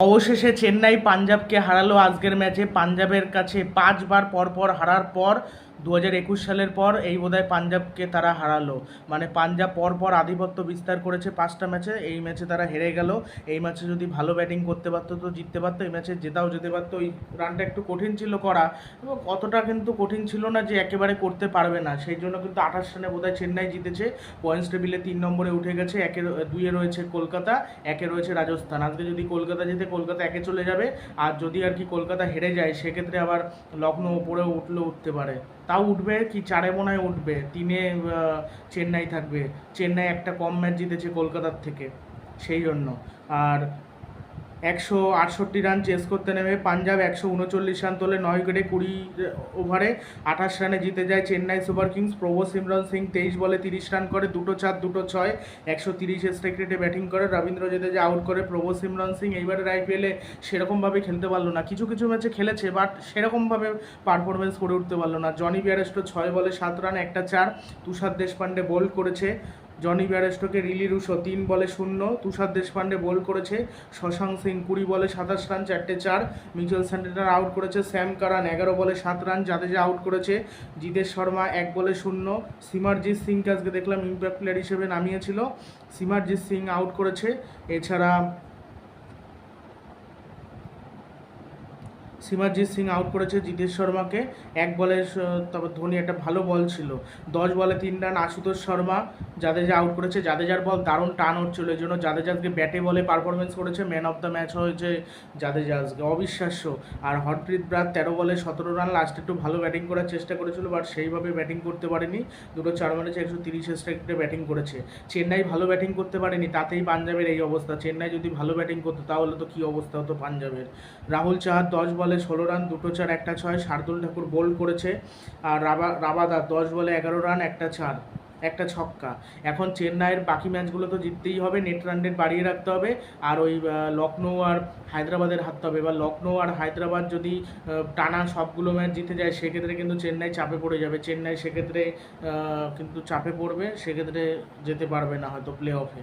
অবশেষে চেন্নাই পাঞ্জাবকে হারালো। আজকের ম্যাচে পাঞ্জাবের কাছে পাঁচবার পরপর হারার পর দু হাজার একুশ সালের পর এই বোধহয় পাঞ্জাবকে তারা হারালো। মানে পাঞ্জাব পরপর আধিপত্য বিস্তার করেছে পাঁচটা ম্যাচে, এই ম্যাচে তারা হেরে গেল। এই ম্যাচে যদি ভালো ব্যাটিং করতে পারতো তো জিততে পারতো, এই ম্যাচে জেতাও যেতে পারতো। ওই রানটা একটু কঠিন ছিল করা, এবং অতটা কিন্তু কঠিন ছিল না যে একেবারে করতে পারবে না। সেই জন্য কিন্তু আঠাশ রানে বোধহয় চেন্নাই জিতেছে। পয়েন্টস টেবিলে তিন নম্বরে উঠে গেছে, একে দুইয়ে রয়েছে কলকাতা, একে রয়েছে রাজস্থান। আজকে যদি কলকাতা জিতে কলকাতা একে চলে যাবে, আর যদি আর কি কলকাতা হেরে যায়, সেক্ষেত্রে আবার লখনৌ ওপরেও উঠলেও উঠতে পারে। তাও উঠবে কি চারে মনে উঠবে। তিনে চেন্নাই থাকবে। চেন্নাই একটা কম ম্যাচ জিতেছে কলকাতার থেকে, সেই জন্য। আর একশো আটষট্টি রান চেস করতে নেমে পাঞ্জাব একশো উনচল্লিশ রান তোলে নয় উইকেটে কুড়ি ওভারে আঠাশ রানে জিতে যায় Chennai super kings. Prabhsimran Singh তেইশ বলে তিরিশ রান করে, দুটো চার, দুটো ছয়, একশো তিরিশ স্ট্রাইক রেটে ব্যাটিং করে। রবীন্দ্র জাদেজা আউট করে প্রভো সিমরন সিং। এইবারের আইপিএলে সেরকমভাবে খেলতে পারল না। কিছু কিছু ম্যাচে খেলেছে বাট সেরকমভাবে পারফরমেন্স করে উঠতে পারল না। জনি বিয়ারেস্টো ছয় বলে সাত রান, একটা চার। তুষার দেশপান্ডে বোল্ড করেছে। জনি ব্যারেস্টোকে রিলি রুশো তিন বলে শূন্য, তুষার দেশপান্ডে বোল করেছে শশাঙ্ক সিং কুড়ি বলে সাতাশ রান, চারটে চার। মিচেল স্যান্ডেটার আউট করেছে স্যাম কারান, এগারো বলে সাত রান, জাদেজা আউট করেছে জিতেশ শর্মা এক বলে শূন্য। সিমারজিৎ সিংকে আজকে দেখলাম ইম্প্যাক্ট প্লেয়ার হিসেবে নামিয়েছিল। সিমারজিৎ সিং আউট করেছে। এছাড়া সিমারজিৎ সিং আউট করেছে জিতেশ শর্মাকে। এক বলে তারপর ধোনি একটা ভালো বল ছিল। দশ বলে তিন রান আশুতোষ শর্মা। জাদেজা আউট করেছে। জাদেজার বল দারুণ টান হচ্ছিল। এই জন্য জাদেজাজকে ব্যাটে বলে পারফরমেন্স করেছে। ম্যান অফ দ্য ম্যাচ হয়েছে জাদেজাজকে অবিশ্বাস্য। আর হরপ্রীত ব্রাত তেরো বলে সতেরো রান লাস্টে একটু ভালো ব্যাটিং করার চেষ্টা করেছিল বাট সেইভাবে ব্যাটিং করতে পারেনি। দুটো চার ম্যাচে একশো তিরিশ স্ট্রাইকে ব্যাটিং করেছে। চেন্নাই ভালো ব্যাটিং করতে পারেনি। তাতেই পাঞ্জাবের এই অবস্থা। চেন্নাই যদি ভালো ব্যাটিং করতো, তাহলে তো কী অবস্থা হতো পাঞ্জাবের? রাহুল চাহার দশ বলে ষোলো রান, দুটো চার, একটা ছয়, শার্দুল ঠাকুর বোল্ড করেছে। আর রাবা, রাবাদা দশ বলে এগারো রান, একটা চার একটা ছক্কা। এখন চেন্নাইয়ের বাকি ম্যাচগুলো তো জিততেই হবে, নেট রান রেট বাড়িয়ে রাখতে হবে। আর ওই লখনৌ আর হায়দ্রাবাদের হারতে হবে এবার লখনৌ আর হায়দ্রাবাদ যদি টানা সবগুলো ম্যাচ জিতে যায়, সেক্ষেত্রে কিন্তু চেন্নাই চাপে পড়ে যাবে। চেন্নাই সেক্ষেত্রে কিন্তু চাপে পড়বে, সেক্ষেত্রে যেতে পারবে না হয়তো প্লে অফে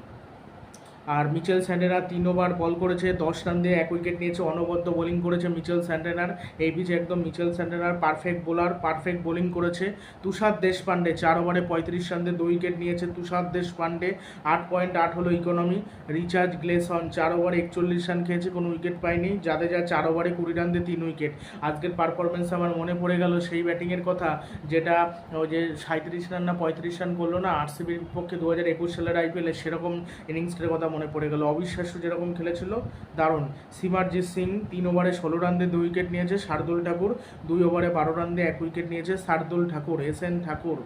আর মিচেল স্যান্ডেরা তিন ওভার বল করেছে, দশ রান দিয়ে এক উইকেট নিয়েছে, অনবদ্য বোলিং করেছে মিচেল স্যান্ডেনার। এই পিচে একদম Mitchell Santner perfect bowler perfect bowling করেছে। তুষার দেশপান্ডে চার ওভারে পঁয়ত্রিশ রান দিয়ে দুই উইকেট নিয়েছে তুষার দেশপান্ডে আট পয়েন্ট আট হলো ইকোনমি রিচার্জ গ্লেসন চার ওভারে একচল্লিশ রান খেয়েছে, কোনো উইকেট পায়নি। জাদেজা চার ওভারে কুড়ি রান দিয়ে তিন উইকেট। আজকের পারফরমেন্স আমার মনে পড়ে গেল সেই ব্যাটিংয়ের কথা, যেটা ওই যে সাঁত্রিশ রান না পঁয়ত্রিশ রান করল না আরসিবির পক্ষে দু হাজার একুশ সালের আইপিএলে সেরকম ইনিংসটার কথা মনে পড়ে গেল। অবিশ্বাস্য যেরকম খেলেছিল, দারুণ। সিমারজিৎ সিং তিন ওভারে ষোলো রান দিয়ে দুই উইকেট নিয়েছে শার্দুল ঠাকুর, দুই ওভারে বারো রান দিয়ে এক উইকেট নিয়েছে শার্দুল ঠাকুর, এস এন ঠাকুর।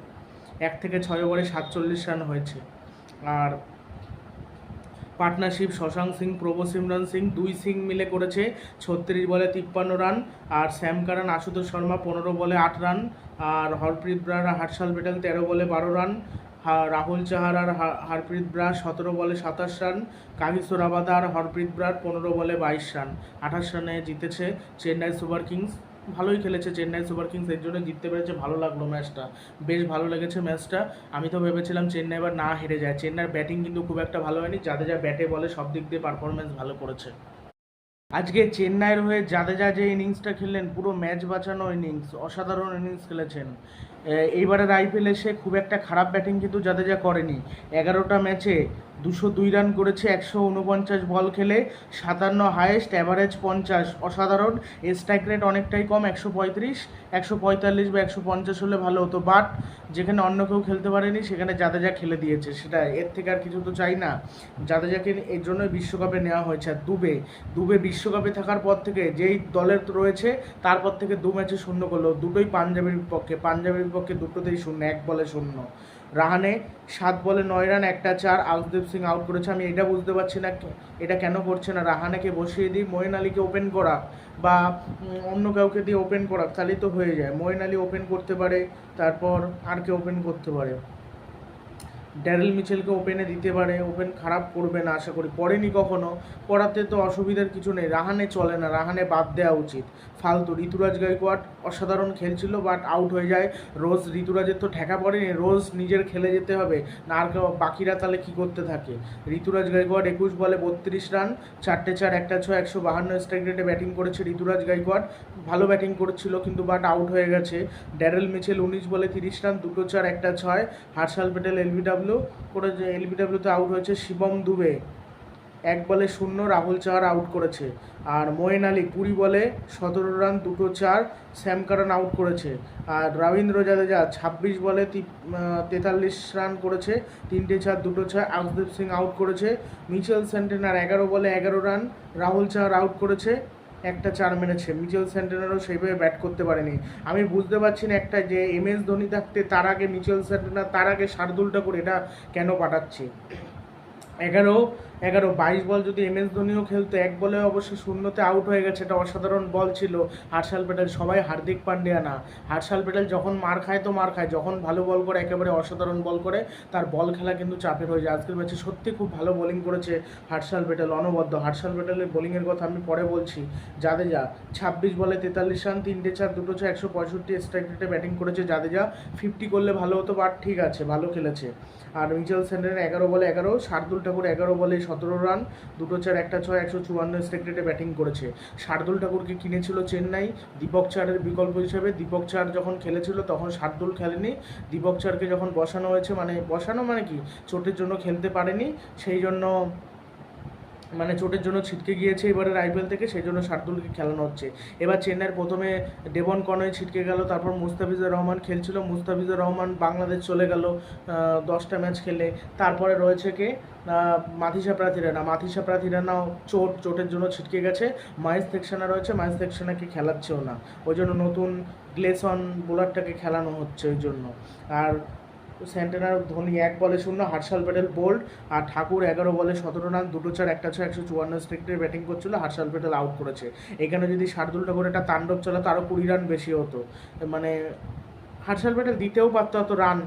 এক থেকে ছয় ওভারে সাতচল্লিশ রান হয়েছে। আর পার্টনারশিপ শশাঙ্ক সিং, প্রভো সিমরান সিং, দুই সিং মিলে করেছে ছত্রিশ বলে তিপ্পান্ন রান। আর শ্যাম কারান, আশুতোষ শর্মা পনেরো বলে আট রান। আর হরপ্রীত ব্রার হার্ষাল পেটেল তেরো বলে বারো রান। রাহুল চাহার আর হরপ্রীত ব্রা সতেরো বলে সাতাশ রান কাগিসো রাবাদা আর হরপ্রীত ব্রার পনেরো বলে বাইশ রান। আঠাশ রানে জিতেছে চেন্নাই সুপার কিংস। ভালোই খেলেছে চেন্নাই সুপার কিংস, এর জন্য জিততে পেরেছে, ভালো লাগল ম্যাচটা। বেশ ভালো লেগেছে ম্যাচটা। আমি তো ভেবেছিলাম চেন্নাই এবার না হেরে যায়। চেন্নাইয়ের ব্যাটিং কিন্তু খুব একটা ভালো হয়নি। যাদের যা ব্যাটে বলে সব দিক দিয়ে পারফরমেন্স ভালো করেছে। আজকে চেন্নাইয়ের হয়ে জাদেজা যে ইনিংসটা খেললেন, পুরো ম্যাচ বাঁচানো ইনিংস, অসাধারণ ইনিংস খেলেছেন। এইবারের আইপিএলে সে খুব একটা খারাপ ব্যাটিং কিন্তু জাদেজা করেনি। এগারোটা ম্যাচে দুশো দুই রান করেছে, একশো উনপঞ্চাশ বল খেলে, সাতান্ন হায়েস্ট অ্যাভারেজ পঞ্চাশ, অসাধারণ। স্ট্রাইক রেট অনেকটাই কম, একশো পঁয়ত্রিশ, একশো পঁয়তাল্লিশ বা একশো পঞ্চাশ হলে ভালো হতো। বাট যেখানে অন্য কেউ খেলতে পারেনি, সেখানে জাদেজা খেলে দিয়েছে, সেটা এর থেকে আর কিছু তো চাই না। জাদেজাকে এর জন্যই বিশ্বকাপে নেওয়া হয়েছে, আর দুবে দুবে বিশ্বকাপে থাকার পর থেকে যেই দলের রয়েছে তারপর থেকে দু ম্যাচে শূন্য করল। দুটোই পাঞ্জাবের বিপক্ষে পাঞ্জাবের বিপক্ষে দুটোতেই শূন্য, এক বলে শূন্য। রাহানে সাত বলে নয় রান, একটা চার। আউসদীপ সিং আউট করেছে। আমি এটা বুঝতে পারছি না এটা কেন করছে না? রাহানেকে বসিয়ে দিই, মঈন আলীকে ওপেন করা বা অন্য কাউকে দিয়ে ওপেন করা, তাহলেই তো হয়ে যায়। মঈন আলী ওপেন করতে পারে, তারপর আর কে ওপেন করতে পারে? ড্যারেল মিচেলকে ওপেনে দিতে পারে, ওপেন খারাপ করবে না আশা করি। পড়েনি কখনো? পড়াতে তো অসুবিধার কিছু নেই। রাহানে চলে না, রাহানে বাদ দেওয়া উচিত। ফালতু। ঋতুরাজ গাইকোয়াড অসাধারণ খেলছিল বাট আউট হয়ে যায়। রোজ ঋতুরাজের তো ঠেকা পড়েনি, রোজ নিজের খেলে যেতে হবে। না আর বাকিরা তাহলে কী করতে থাকে? ঋতুরাজ গাইকোয়াড একুশ বলে বত্রিশ রান, চারটে চার, একটা ছয়, একশো বাহান্ন স্ট্রাইক রেটে ব্যাটিং করেছে ঋতুরাজ গাইকোয়াড ভালো ব্যাটিং করেছিল কিন্তু বাট আউট হয়ে গেছে। ড্যারেল মিচেল উনিশ বলে তিরিশ রান, দুটো চার, একটা ছয়। হার্ষাল প্যাটেল এলবিডাব্লিউ করে যে এলবিডাব্লিউতে আউট হয়েছে শিবম দুবে। এক বলে শূন্য, রাহুল চাহার আউট করেছে। আর মোয়েন আলী কুড়ি বলে সতেরো রান দুটো চার স্যাম কারণ আউট করেছে। আর রবীন্দ্র জাদেজা ছাব্বিশ বলে তেতাল্লিশ রান করেছে। তিনটে চার, দুটো ছয় আকদীপ সিং আউট করেছে। মিচেল সেন্টেনার এগারো বলে এগারো রান রাহুল চাহার আউট করেছে। একটা চার মেরেছে। মিচেল স্যান্টেনারও সেইভাবে ব্যাট করতে পারেনি। আমি বুঝতে পারছি না একটা যে এম এস ধোনি থাকতে তার আগে মিচেল সেন্টেনার তার আগে শার্দুলটা করে এটা কেন পাঠাচ্ছে? এগারো এগারো, বাইশ বল যদি এম এস ধোনিও খেলতো, এক বলে অবশ্যই শূন্যতে আউট হয়ে গেছে, এটা অসাধারণ বল ছিল। হার্ষাল প্যাটেল সবাই হার্দিক পান্ডিয়া না। হার্ষাল প্যাটেল যখন মার খায় তো মার খায়, যখন ভালো বল করে, একেবারে অসাধারণ বল করে, তার বল খেলা কিন্তু চাপের হয়ে যায়। আজকের ম্যাচে সত্যি খুব ভালো বোলিং করেছে হার্ষাল প্যাটেল অনবদ্য। হার্ষাল প্যাটেলের বোলিংয়ের কথা আমি পরে বলছি। জাদেজা, ছাব্বিশ বলে তেতাল্লিশ রান, তিনটে চার, দুটো ছয়, একশো পঁয়ষট্টি স্ট্রাইক রেটে ব্যাটিং করেছে জাদেজা। ফিফটি করলে ভালো হতো বাট ঠিক আছে, ভালো খেলেছে। আর মিচেল সেন্টারের এগারো বলে এগারো শার্দুল ঠাকুর এগারো বলে সতেরো রান, দুটো চার, একটা ছয়, একশো চুয়ান্ন স্ট্রাইক ব্যাটিং করেছে। শার্দুল ঠাকুরকে কিনেছিল চেন্নাই, দীপক চারের বিকল্প হিসেবে। দীপক চার যখন খেলেছিল তখন শার্দুল খেলেনি। দীপক চারকে যখন বসানো হয়েছে মানে বসানো মানে কি? চোটের জন্য খেলতে পারেনি। সেই জন্য মানে চোটের জন্য ছিটকে গিয়েছে এবারের আইপিএল থেকে সেই জন্য শার্দুলকে খেলানো হচ্ছে। এবার চেন্নাইয়ের প্রথমে ডেবন কনয় ছিটকে গেল, তারপর মুস্তাফিজুর রহমান খেলছিল, মুস্তাফিজুর রহমান বাংলাদেশ চলে গেল দশটা ম্যাচ খেলে। তারপরে রয়েছে কে? মাথিসা প্রাথিরানা মাথিসা প্রাথিরানাও চোট, চোটের জন্য ছিটকে গেছে। মাইস সেকশনা রয়েছে মাইস সেকশনাকে খেলাচ্ছেও না। ওই জন্য নতুন গ্লেসন বোলারটাকে খেলানো হচ্ছে ওই জন্য। আর সেন্টেনার ধোনি এক বলে শূন্য হার্ষাল প্যাটেল বোল্ড আর ঠাকুর এগারো বলে সতেরো রান, দুটো চার, একটা ছয়, একশো চুয়ান্ন স্ট্রিক্টের ব্যাটিং করছিল হার্ষাল প্যাটেল আউট করেছে। এখানে যদি শার্দুল ঠাকুর একটা তাণ্ডব চালাতো আরও কুড়ি রান বেশি হতো। মানে হার্ষাল প্যাটেল দিতেও পারত অত রান,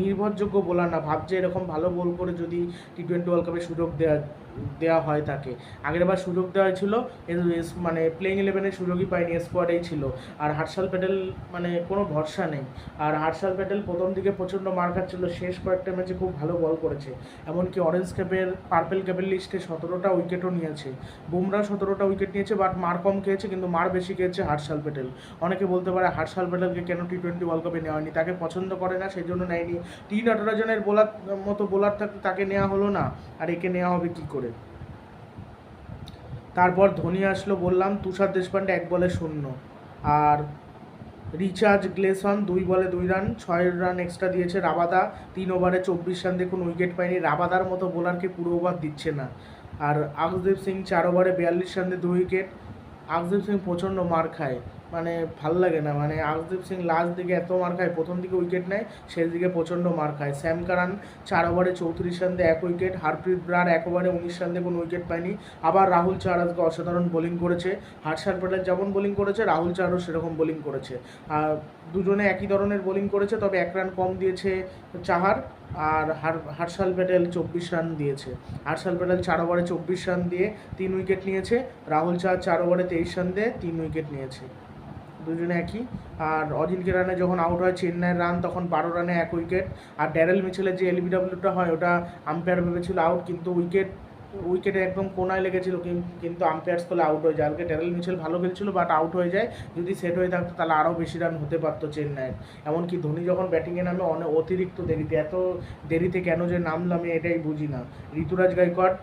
নির্ভরযোগ্য বোলার না। ভাবছে এরকম ভালো বল করে যদি টি টোয়েন্টি ওয়ার্ল্ড কাপে সুযোগ দেওয়া দেওয়া হয় তাকে। আগের বার সুযোগ দেওয়া হয়েছিল মানে প্লেইং ইলেভেনের সুযোগই পায়নি স্কোয়াডেই ছিল। আর হার্ষাল প্যাটেল মানে কোনো ভরসা নেই। আর হার্ষাল প্যাটেল প্রথম দিকে প্রচণ্ড মার খাচ্ছিল, শেষ কয়েকটা ম্যাচে খুব ভালো বল করেছে। এমনকি অরেঞ্জ ক্যাপের পার্পেল ক্যাপের লিস্টে সতেরোটা উইকেটও নিয়েছে। বুমরা সতেরোটা উইকেট নিয়েছে বাট মার কম খেয়েছে, কিন্তু মার বেশি খেয়েছে হার্ষাল প্যাটেল। অনেকে বলতে পারে হার্ষাল প্যাটেলকে কেন টি টোয়েন্টি ওয়ার্ল্ড কাপে নেওয়া হয়নি? তাকে পছন্দ করে না, সেই জন্য নেয়নি। টি নটরাজনের বোলার মতো বোলার তাকে নেওয়া হলো না। আর একে নেওয়া হবে কী করে? তারপর ধোনি আসলো, বললাম, তুষার দেশপান্ডে এক বলে শূন্য। আর রিচার্জ গ্লেসন দুই বলে দুই রান, ছয় রান এক্সট্রা দিয়েছে রাবাদা। তিন ওভারে চব্বিশ রান দেখুন উইকেট পায়নি। রাবাদার মতো বোলারকে পুরো ওভার দিচ্ছে না। আর আকদীপ সিং চার ওভারে বিয়াল্লিশ রান দিয়ে দুই উইকেট আকদীপ সিং প্রচণ্ড মার খায়। মানে ভালো লাগে না। মানে আকদীপ সিং লাস্ট দিকে এত মার খায়, প্রথম দিকে উইকেট নেয় শেষ দিকে প্রচণ্ড মার খায়। স্যাম কারান চার ওভারে চৌত্রিশ রান এক উইকেট হারপ্রীত ব্রার এক ওভারে উনিশ রান দিয়ে কোনো উইকেট পায়নি। আবার রাহুল চার আজকে অসাধারণ বোলিং করেছে। হার্ষাল প্যাটেল যেমন বোলিং করেছে, রাহুল চারও সেরকম বোলিং করেছে। আর দুজনে একই ধরনের বোলিং করেছে, তবে এক রান কম দিয়েছে চাহার। আর হার- হার্ষাল প্যাটেল চব্বিশ রান দিয়েছে। হার্ষাল প্যাটেল চার ওভারে চব্বিশ রান দিয়ে তিন উইকেট নিয়েছে। রাহুল চাহার চার ওভারে তেইশ রান দিয়ে তিন উইকেট নিয়েছে। দুজনে একই। আর অজিনকে রানে যখন আউট হয়, চেন্নাইয়ের রান তখন বারো রানে এক উইকেট আর ড্যারেল মিচেলের যে এলবিডব্লিউটা হয়, ওটা আম্পায়ার ভেবেছিল আউট কিন্তু উইকেট উইকেটে একদম কোনায় লেগেছিল কিন্তু আম্পায়ার্স করলে আউট হয়ে যায়। আজকে ড্যারেল মিচেল ভালো খেলছিল বাট আউট হয়ে যায়। যদি সেট হয়ে থাকতো, তাহলে আরও বেশি রান হতে পারতো চেন্নাইয়ের। এমনকি ধোনি যখন ব্যাটিংয়ে নামে অনেক অতিরিক্ত দেরিতে, এত দেরিতে কেন যে নামলো, আমি এটাই বুঝি না। ঋতুরাজ গাইকোয়াড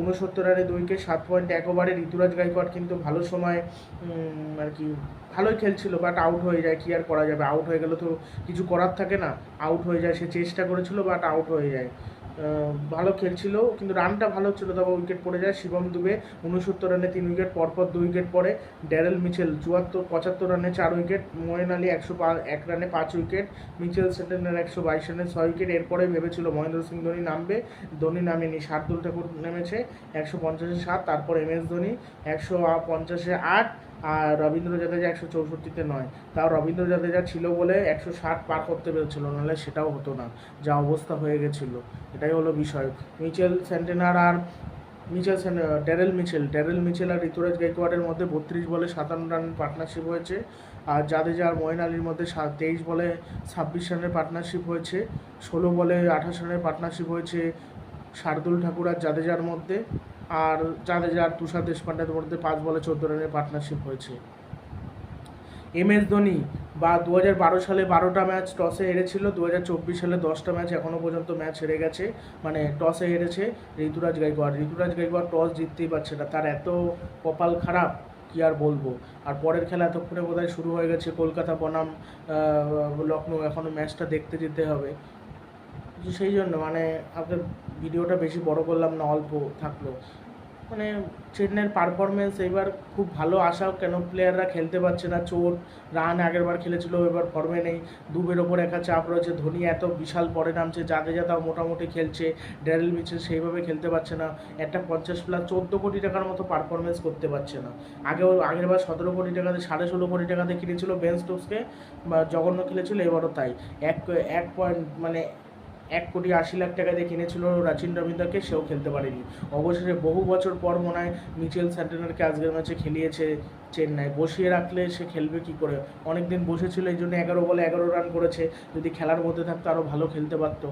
উনসত্তর রানে দুই উইকেট সাত পয়েন্ট এক ওভারে ঋতুরাজ গাইকোয়াড কিন্তু ভালো সময় আর কি ভালোই খেলছিল বাট আউট হয়ে যায়, কি আর করা যাবে? আউট হয়ে গেলে তো কিছু করার থাকে না। আউট হয়ে যায়, সে চেষ্টা করেছিল বাট আউট হয়ে যায়। ভালো খেলছিল, কিন্তু রানটা ভালো ছিল, তবে উইকেট পড়ে যায়। শিবম দুবে উনসত্তর রানে তিন উইকেট পরপর দুই উইকেট পড়ে। ড্যারেল মিচেল, চুয়াত্তর, পঁচাত্তর রানে চার উইকেট মোয়েন আলী একশো এক রানে পাঁচ উইকেট মিচেল সেটেনের একশো বাইশ রানে ছয় উইকেট এরপরে ভেবেছিল মহেন্দ্র সিং ধোনি নামবে, ধোনি নামেনি। শার্দুল ঠাকুর নেমেছে, একশো পঞ্চাশে সাত, তারপর এম এস ধোনি, একশো পঞ্চাশে আট আর রবীন্দ্র জাদেজা একশো চৌষট্টিতে নয়। তাও রবীন্দ্র জাদেজা ছিল বলে একশো ষাট পার করতে পেরেছিল, নাহলে সেটাও হতো না। যা অবস্থা হয়ে গেছিল। এটাই হলো বিষয়। মিচেল সেন্টেনার আর Mitchell Daryl Mitchell Daryl Mitchell আর ঋতুরাজ গাইকোয়াড়ের মধ্যে বত্রিশ বলে সাতান্ন রান পার্টনারশিপ হয়েছে। আর জাদেজা আর মঈন আলীর মধ্যে তেইশ বলে ছাব্বিশ রানের পার্টনারশিপ হয়েছে। ষোলো বলে আঠাশ রানের পার্টনারশিপ হয়েছে শার্দুল ঠাকুর আর জাদেজার মধ্যে। আর জাদেজা আর তুষার দেশপান্ডের মধ্যে পাঁচ বলে চোদ্দ রানের পার্টনারশিপ হয়েছে। এম এস ধোনি বা দু হাজার বারো সালে বারোটা ম্যাচ টসে হেরেছিল দু হাজার চব্বিশ সালে দশটা ম্যাচ এখনও পর্যন্ত ম্যাচ হেরে গেছে মানে টসে হেরেছে ঋতুরাজ গাইকোয়াড়। ঋতুরাজ গাইকোয়াড় টস জিততেই পারছে না। তার এত কপাল খারাপ, কি আর বলব? আর পরের খেলা এতক্ষণে বোধহয় শুরু হয়ে গেছে, কলকাতা বনাম লখনৌ এখনও ম্যাচটা দেখতে যেতে হবে। সেই জন্য মানে আপনার ভিডিওটা বেশি বড় করলাম না, অল্প থাকল। মানে চেন্নাইয়ের পারফরমেন্স এবার খুব ভালো আশাও কেন প্লেয়াররা খেলতে পারছে না, চোট রান আগেরবার খেলেছিল, এবার ফর্মে নেই। দুবের ওপর একা চাপ রয়েছে, ধোনি এত বিশাল পরে নামছে জাদেজা তাও মোটামুটি খেলছে, ড্যারেল মিচেল সেইভাবে খেলতে পারছে না, একটা পঞ্চাশ প্লাস চোদ্দ কোটি টাকার মতো পারফরমেন্স করতে পারছে না। আগেও আগেরবার সতেরো কোটি টাকাতে, সাড়ে ষোলো কোটি টাকাতে কিনেছিল বেন স্টোকসকে জঘন্য খেলেছিল, এবারও তাই। এক এক পয়েন্ট মানে এক কোটি আশি লাখ টাকা দিয়ে কিনেছিল রাচিন রবীন্দ্রকে, সেও খেলতে পারেনি। অবশেষে বহু বছর পর মনে হয় মিচেল স্যান্টেনারকে আজকের ম্যাচে খেলিয়েছে চেন্নাই। বসিয়ে রাখলে সে খেলবে কি করে? অনেক দিন বসেছিল, এই জন্য এগারো বলে এগারো রান করেছে। যদি খেলার মধ্যে থাকতো আরও ভালো খেলতে পারতো।